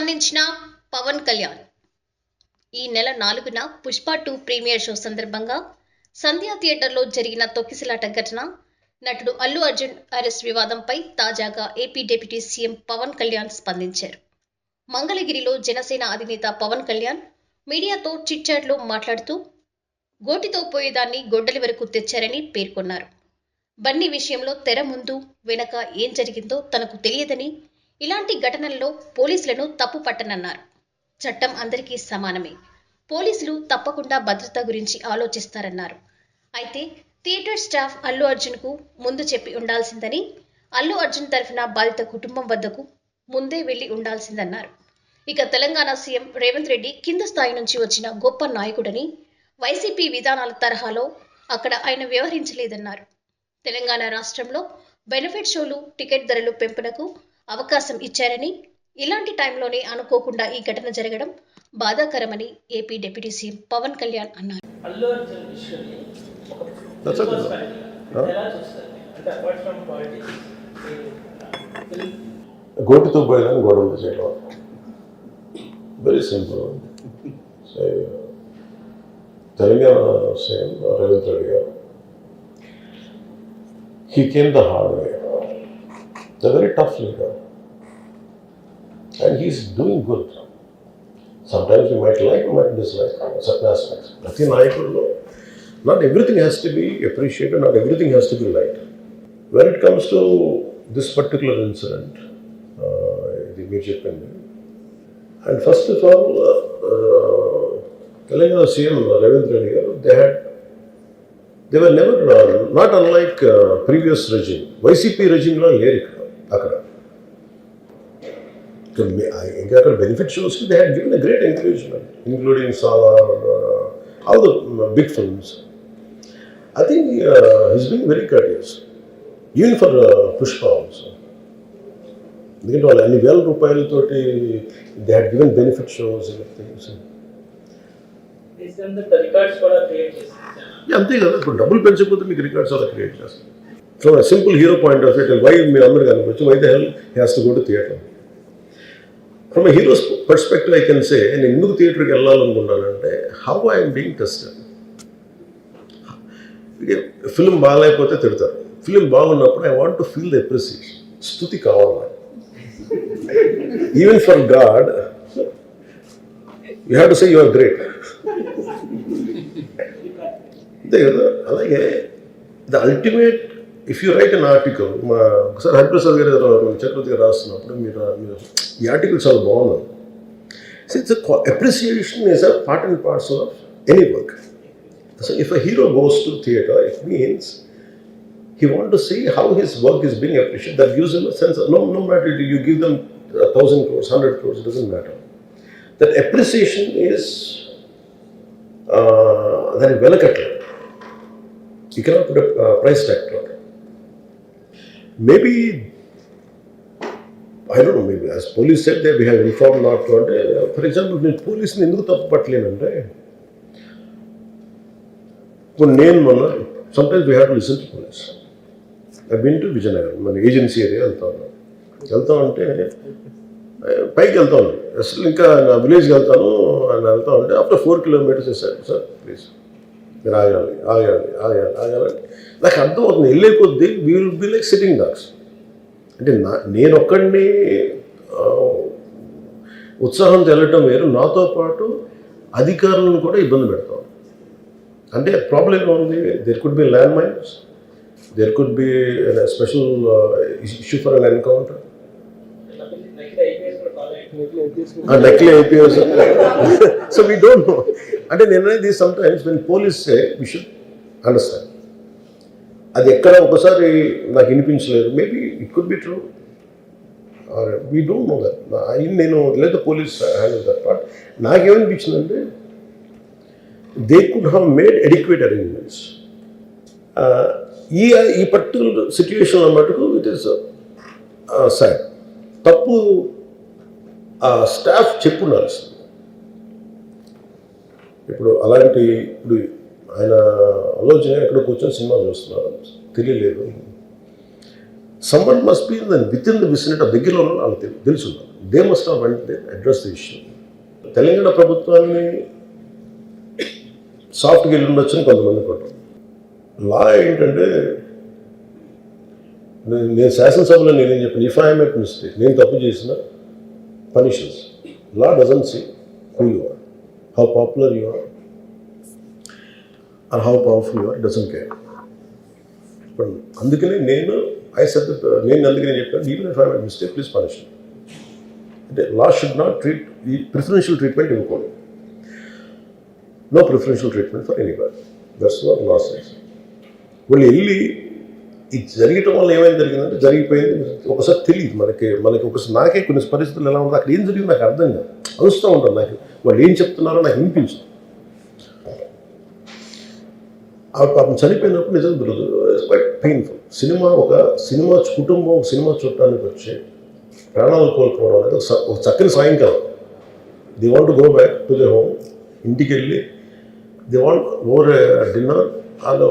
స్పందించిన పవన్ కళ్యాణ్. ఈ నెల నాలుగున పుష్ప టూ ప్రీమియర్ షో సందర్భంగా సంధ్యా థియేటర్లో జరిగిన తొక్కిసలాట ఘటన నటుడు అల్లు అర్జున్ అరెస్ట్ వివాదంపై తాజాగా AP deputy CM Pawan Kalyan స్పందించారు. మంగళగిరిలో జనసేన అధినేత పవన్ కళ్యాణ్ మీడియాతో చిట్చాట్లో మాట్లాడుతూ గోటితో పోయేదాన్ని గొడ్డలి వరకు తెచ్చారని పేర్కొన్నారు. బన్నీ విషయంలో తెర ముందు వెనక ఏం జరిగిందో తనకు తెలియదని ఇలాంటి ఘటనల్లో పోలీసులను తప్పు పట్టనన్నారు. చట్టం అందరికీ సమానమే. పోలీసులు తప్పకుండా భద్రత గురించి ఆలోచిస్తారన్నారు. అయితే థియేటర్ స్టాఫ్ అల్లు అర్జున్కు ముందు చెప్పి ఉండాల్సిందని అల్లు అర్జున్ తరఫున బాధిత కుటుంబం వద్దకు ముందే వెళ్ళి ఉండాల్సిందన్నారు. ఇక తెలంగాణ సీఎం రేవంత్ రెడ్డి కింద స్థాయి నుంచి వచ్చిన గొప్ప నాయకుడని వైసీపీ విధానాల తరహాలో అక్కడ ఆయన వ్యవహరించలేదన్నారు. తెలంగాణ రాష్ట్రంలో బెనిఫిట్ షోలు టికెట్ ధరలు పెంపునకు అవకాశం ఇచ్చారని ఇలాంటి టైంలోనే అనుకోకుండా ఈ ఘటన జరగడం బాధాకరమని AP deputy CM Pawan Kalyan అన్నారు. గోటితో పోయేదాన్ని గొడవలు చేయడం very simple Telangana CM Revanth Reddy garu. He came the hard way the very tough leader and he's doing good sometimes you might like might dislike certain aspects ప్రతి నాయకుల్లో not everything has to be appreciated not everything has to be like when it comes to this particular incident ఇది మీరు చెప్పింది and first of all Telangana CM Revanth Reddy garu they had they were never not unlike previous regime YCP రెజిమ్లో లేరు ఇక్కడ అక్కడ ఇక్కడ మే- ఆ- ఇంకా అక్కడ benefit షోస్కి they had given a great encouragement including all the big films I think uh, he's being very courteous, even for uh, Pushpa also. ఎందుకంటే వాళ్ళు అన్ని వేల రూపాయలతోటి they had given benefit shows things అంతే కదా ఇప్పుడు డబ్బులు పెంచకపోతే మీకు రికార్డ్స్ అలా క్రియేట్ చేస్తారు. From simple hero point of view why మీరు అందరూ కనిపించు why the hell has to go to theatre from a hero's perspective I can say నేను ఎందుకు థియేటర్కి వెళ్ళాలనుకున్నానంటే how I'm being tested film బాగాలేకపోతే తిడతారు. ఫిల్మ్ బాగున్నప్పుడు I want to feel the appreciation స్థుతి కావాలి? Even for God you have to say you are great అంతే కదా? అలాగే the ultimate if you write an article మా ఒకసారి హరిప్రసాద్ గారు చక్రవర్తి గారు రాస్తున్నప్పుడు మీరు మీరు ఈ ఆర్టికల్ చాలా బాగుంది it's appreciation is a part and parcel of any work So if a hero goes to theatre, it means he want to see how his work is being appreciated. That gives him a sense of, no, no matter you give them a thousand crores, hundred crores, it doesn't matter. That appreciation is uh, that is వెలకట్లేదు You cannot put a uh, I don't to as police said they know, maybe as police అంటే for example నేను పోలీసుని ఎందుకు తప్పు పట్టలేనంటే ఇప్పుడు నేను మొన్న sometimes we have to listen to police I been to Vizianagaram మన ఏజెన్సీ ఏరియా వెళ్తా ఉన్నాను వెళ్తా ఉంటే పైకి వెళ్తా ఉన్నాను అసలు ఇంకా నా విలేజ్కి వెళ్తాను అని వెళ్తా ఉంటే after four kilometres sir sir please మీరు ఆగాలి ఆగాలి ఆగాలి ఆగాలి. నాకు అర్థం అవుతుంది వెళ్ళే కొద్దీ we will be like sitting ducks అంటే నా నేనొక్కడిని ఉత్సాహం ఆ, వేరు. నాతో పాటు అధికారులను కూడా ఇబ్బంది పెడతాం. అంటే ప్రాబ్లం ఏముంది ఉంది? There could be land mines there could be special issue for an encounter next IPS నకిలీ IPS. So we don't know అంటే నేను అనేది sometimes when police say we should understand అది ఎక్కడ ఒకసారి నాకు వినిపించలేదు. Maybe it could be true we don't know that నేను లేదు పోలీస్ హ్యాండిల్ దట్ పార్ట్ నాకేమనిపించిందంటే they could have made adequate arrangements ఈ ఈ పర్టికులర్ సిచ్యువేషన్లో మటుకు ఇట్ ఈస్ సాడ్ తప్పు ఆ స్టాఫ్ చెప్పుండాల్సింది. ఇప్పుడు అలాంటి ఇప్పుడు ఆయన ఆలోచన ఎక్కడ కూర్చొని సినిమా చూస్తున్నారు. తెలియలేదు. Someone must be in with in the vicinity దగ్గరలో ఉన్న వాళ్ళకి తెలుసు దే మస్ట్ హావ్ వెంటనే అడ్రస్ ద ఇష్యూ తెలంగాణ ప్రభుత్వాన్ని సాఫ్ట్గా వెళ్ళి ఉండొచ్చని కొంతమంది కొంటారు లా ఏంటంటే నేను నేను శాసనసభలో నేనేం చెప్పాను ఇఫ్ ఐఎమ్ ఎట్ మిస్టేక్ నేను తప్పు చేసిన పనిషన్స్ law doesn't see who you are how popular you are are how powerful you are doesn't care ఇప్పుడు అందుకనే నేను ఐ సెట్ uh, నేను అందుకనే చెప్పాను even if I mistake please punish అంటే లా షుడ్ నాట్ ట్రీట్ ఈ ప్రిఫరెన్షియల్ ట్రీట్మెంట్ ఇవ్వకూడదు. No preferential treatment for any that's not law వాళ్ళు వెళ్ళి ఇది జరగటం వల్ల ఏమైంది జరిగిందంటే జరిగిపోయింది ఒకసారి తెలియదు మనకి మనకి ఒకసారి నాకే కొన్ని పరిస్థితులు ఎలా ఉందో అక్కడ ఏం జరిగింది నాకు అర్థం కాదు. అరుస్తూ ఉంటాను నాకు. వాళ్ళు ఏం చెప్తున్నారో నాకు వినిపించదు. ఆ పాపం చనిపోయినప్పుడు నిజంగా దొరకదు క్వైట్ పెయిన్ఫుల్ సినిమా ఒక సినిమా కుటుంబం ఒక సినిమా చూడటానికి వచ్చి ప్రాణాలు కోల్పోవడం అనేది ఒక స- ఒక చక్కని సాయంకాలం. They want go back to the home ఇంటికి వెళ్ళి ది వాంట్ ఓవర్ డిన్నర్ వాళ్ళు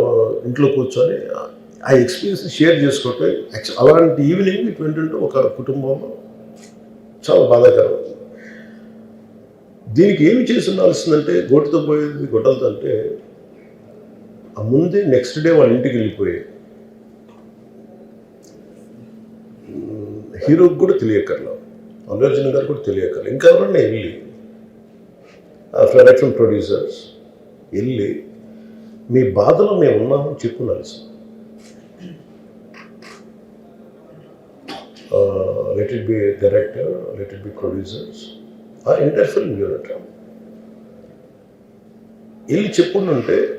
ఇంట్లో కూర్చొని ఆ ఎక్స్పీరియన్స్ షేర్ చేసుకోవటం. అలాంటి ఈవినింగ్ ఇటువంటి ఒక కుటుంబంలో చాలా బాధాకరం. దీనికి ఏమి చేసి ఉండాల్సిందంటే గోటితో పోయేది గొడ్డలతో అంటే ముందే నెక్స్ట్ డే వాళ్ళ ఇంటికి వెళ్ళిపోయి. హీరోకి కూడా తెలియకర్లా అల్లు అర్జున్ గారు కూడా తెలియకర్లా ఇంకా ఎవరన్నా వెళ్ళి డైరెక్షన్ ప్రొడ్యూసర్స్ వెళ్ళి మీ బాధలో మేము ఉన్నామని చెప్పున్నారు let it be director let it be producers ఆ ఇంటర్ ఫిల్మ్ యూనిట్ వెళ్ళి చెప్పుంటే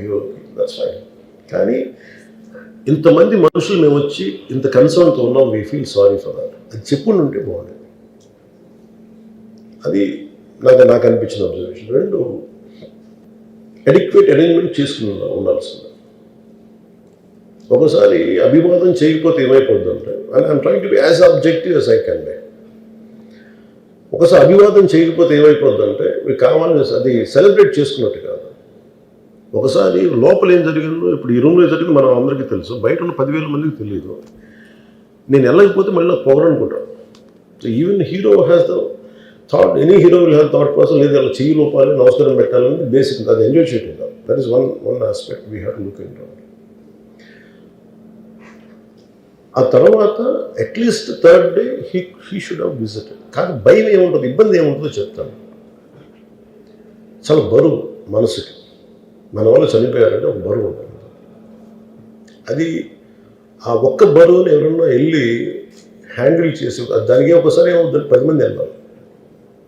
హీరోకి దట్స్ రైట్ కానీ ఇంతమంది మనుషులు మేము వచ్చి ఇంత కన్సర్న్తో ఉన్నాం we feel sorry for that అది చెప్పుండి ఉంటే బాగుండేది అది నాకు నాకు అనిపించిన అబ్జర్వేషన్ రెండు అడిక్వేట్ అరేంజ్మెంట్ చేసుకుని ఉండాల్సింది. ఒకసారి అభివాదం చేయకపోతే ఏమైపోద్ది అంటే I'm trying to be as objective as I can be ఒకసారి అభివాదం చేయకపోతే ఏమైపోద్ది అంటే మీకు కావాలని అది సెలబ్రేట్ చేసుకున్నట్టు కాదు. ఒకసారి లోపల ఏం జరిగిందో ఇప్పుడు ఈ రూమ్లో జరిగింది మనం అందరికీ తెలుసు. బయట ఉన్న పదివేల మందికి తెలియదు నేను వెళ్ళకపోతే మళ్ళీ నాకు పొగరనుకుంటాను so even hero has the thought any hero will have thought process లేదు అలా చెయ్యి లోపాలి నమస్కారం పెట్టాలని బేసిక్ అది ఎంజాయ్ చేయటం కాదు. That is one one aspect we have to look in ఆ తర్వాత at least third day he he should have visited కానీ భయం ఏముంటుంది? ఇబ్బంది ఏముంటుందో చెప్తాను. చాలా బరువు మనసుకి. మన వాళ్ళు చనిపోయారంటే ఒక బరువు ఉంటుంది. అది ఆ ఒక్క బరువుని ఎవరన్నా వెళ్ళి హ్యాండిల్ చేసి దానికి ఒకసారి ఏమవుతుంది పది మంది వెళ్ళాలి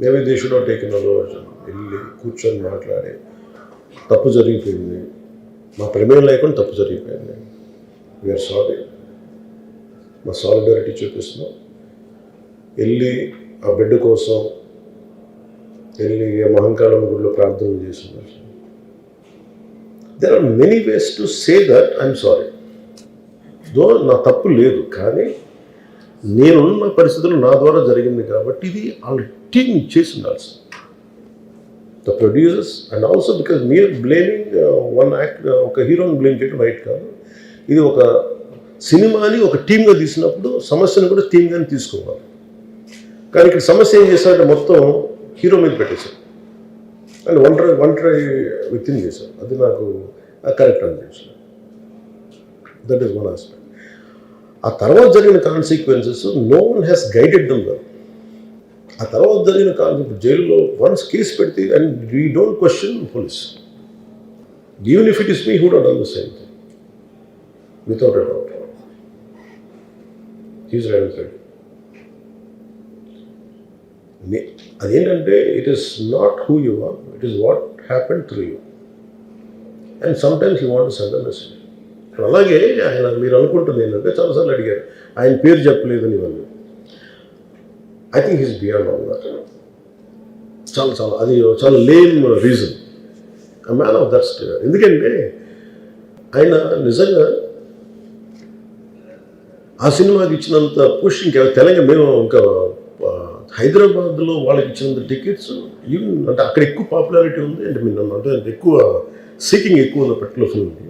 మేమే దేశంలో టేకిన వెళ్ళి కూర్చొని మాట్లాడి తప్పు జరిగిపోయింది. మా ప్రమేయం లేకుండా తప్పు జరిగిపోయింది. వీఆర్ సారీ మా సాలిడారిటీ చూపిస్తున్నాం. వెళ్ళి ఆ బిడ్డ కోసం వెళ్ళి ఆ మహంకాళం గుడిలో ప్రార్థన చేస్తున్నారు. There are many ways to say that I'm sorry though నా తప్పు లేదు కానీ నేనున్న పరిస్థితులు నా ద్వారా జరిగింది కాబట్టి ఇది వాళ్ళ టీం చేసి ఉండాల్సి the producers and also because మీరు బ్లేమింగ్ వన్ యాక్ట్ ఒక హీరోని బ్లేమ్ చేయడం రైట్ కాదు. ఇది ఒక సినిమాని ఒక టీమ్గా తీసినప్పుడు సమస్యను కూడా టీమ్గానే తీసుకోవాలి. కానీ ఇక్కడ సమస్య ఏం చేశారంటే మొత్తం హీరో మీద పెట్టేశారు. అండ్ ఒంటరి ఒంటరి విత్ ఇన్ చేశారు అది నాకు కరెక్ట్ అనిపించింది దట్ ఈస్ వన్ ఆస్పెక్ట్ ఆ తర్వాత జరిగిన consequences no one has guided them well ఆ తర్వాత జరిగిన కాన్సెప్ట్ జైల్లో వన్స్ కేసు పెడితే and we don't question police even if it is me who don't done the same thing without a doubt he's Revanth అదేంటంటే it is not who you are it is what happen through you and sometimes you want send a message అలాగే ఆయన మీరు అనుకుంటుంది ఏంటంటే చాలాసార్లు అడిగారు. ఆయన పేరు చెప్పలేదు ఇవన్నీ I think he's beyond all that చాలా చాలా అది చాలా lame reason man of that ఎందుకంటే ఆయన నిజంగా ఆ సినిమాకి ఇచ్చినంత పుష్ ఇంకా తెలంగాణ మేము ఇంకా హైదరాబాద్లో వాళ్ళకి ఇచ్చినంత టికెట్స్ ఈవెన్ అంటే అక్కడ ఎక్కువ పాపులారిటీ ఉంది అంటే మీరు నన్ను అంటే ఎక్కువ సీకింగ్ ఎక్కువ ఉన్న పర్టికులర్ ఫిల్మ్కి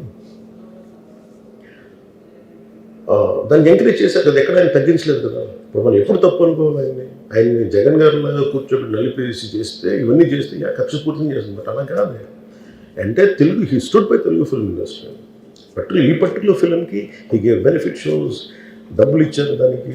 దాన్ని ఎంకరేజ్ చేశారు కదా ఎక్కడ ఆయన తగ్గించలేదు కదా. ఇప్పుడు మనం ఎప్పుడు తప్పు అనుకోవాలి ఆయన్ని? ఆయన్ని జగన్ గారి లాగా కూర్చోబెట్టి నలిపేసి చేస్తే ఇవన్నీ చేస్తే ఇక కక్షపూర్తం చేస్తుంది. బట్ అలా కాదు. అంటే Telugu he stood by Telugu film industry particular ఈ పర్టికులర్ ఫిల్మ్కి హీ గేవ్ బెనిఫిట్ షోస్ డబ్బులు ఇచ్చారు దానికి.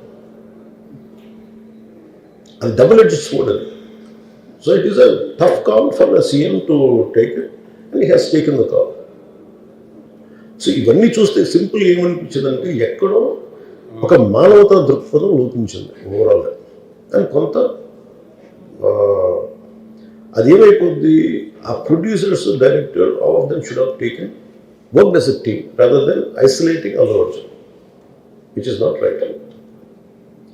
అది డబుల్ ఎడ్జ్ స్వోర్డ్ అది. So it is a tough call for the CM to take it and he has taken the call so ఇవన్నీ చూస్తే simple ఏమనిపించిందంటే ఎక్కడో ఒక మానవతా దృక్పథం లోపించింది ఓవరాల్గా అండ్ కొంత అదేమైపోద్ది అది ఆ producers director all of them should have taken work does a team rather than isolating Allu which is not right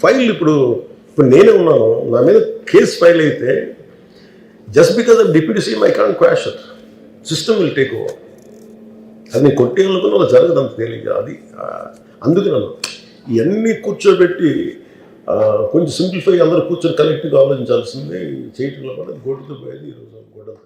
file ఇప్పుడు ఇప్పుడు నేనే ఉన్నాను. నా మీద కేసు ఫైల్ అయితే just because of deputy CM I can quash system will take over అది నేను కొట్టేయాలనుకున్న వాళ్ళు జరగదు అంత తేలిక అది అందుకే నన్ను ఇవన్నీ కూర్చోబెట్టి కొంచెం సింప్లిఫై అందరూ కూర్చొని కలెక్టివ్గా ఆలోచించాల్సింది చేయటంలో కూడా గోడతో పోయేది ఈరోజు గొడ్డలతో